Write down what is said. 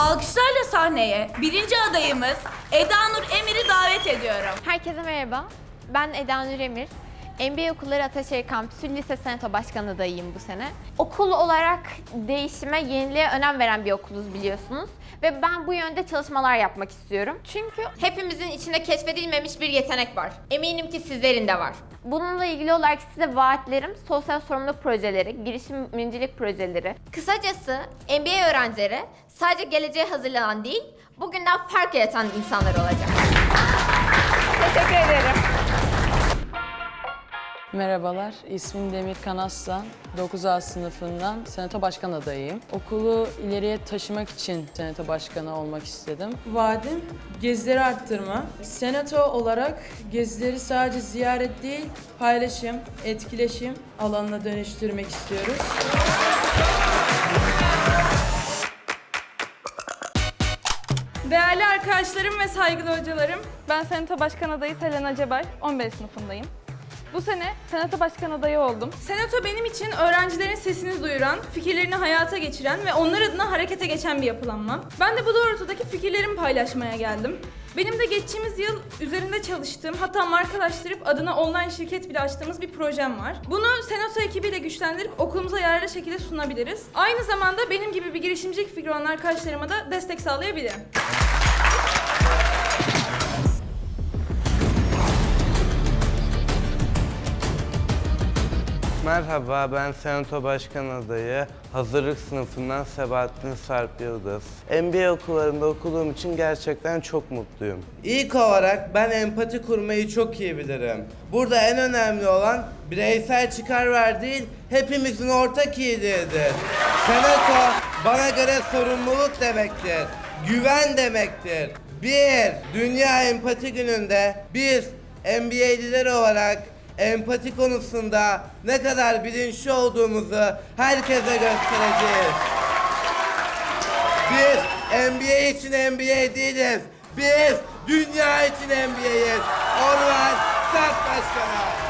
Alkışlarla sahneye birinci adayımız Eda Nur Emir'i davet ediyorum. Herkese merhaba. Ben Eda Nur Emir. MBA Okulları Ataşehir Kampüsü Lise Senato Başkanı adayıyım bu sene. Okul olarak değişime, yeniliğe önem veren bir okuluz biliyorsunuz. Ve ben bu yönde çalışmalar yapmak istiyorum. Çünkü hepimizin içinde keşfedilmemiş bir yetenek var. Eminim ki sizlerin de var. Bununla ilgili olarak size vaatlerim sosyal sorumluluk projeleri, girişimcilik projeleri. Kısacası MBA öğrencileri sadece geleceğe hazırlanan değil, bugünden fark yaratan insanlar olacak. Teşekkür ederim. Merhabalar, ismim Demir Kanaslan. 9A sınıfından senato başkan adayıyım. Okulu ileriye taşımak için senato başkanı olmak istedim. Vaadim gezileri arttırma. Senato olarak gezileri sadece ziyaret değil, paylaşım, etkileşim alanına dönüştürmek istiyoruz. Değerli arkadaşlarım ve saygılı hocalarım, ben Senato Başkan adayı Selena Cebay, 11 sınıfındayım. Bu sene Senato Başkan adayı oldum. Senato benim için öğrencilerin sesini duyuran, fikirlerini hayata geçiren ve onlar adına harekete geçen bir yapılanma. Ben de bu doğrultudaki fikirlerimi paylaşmaya geldim. Benim de geçtiğimiz yıl üzerinde çalıştığım, hatta markalaştırıp adına online şirket bile açtığımız bir projem var. Bunu Senato ekibiyle güçlendirip okulumuza yararlı şekilde sunabiliriz. Aynı zamanda benim gibi bir girişimcilik fikri olan arkadaşlarıma da destek sağlayabilirim. Merhaba, ben Senato Başkan adayı, hazırlık sınıfından Sebahattin Sarp Yıldız. MBA okullarında okuduğum için gerçekten çok mutluyum. İlk olarak ben empati kurmayı çok iyi bilirim. Burada en önemli olan bireysel çıkar ver değil, hepimizin ortak iyiliğidir. Senato bana göre sorumluluk demektir, güven demektir. Bir, Dünya Empati Günü'nde biz MBA'liler olarak empati konusunda ne kadar bilinçli olduğumuzu herkese göstereceğiz. Biz NBA için NBA değiliz. Biz dünya için NBA'yiz. Orhan Sert Başkan'a.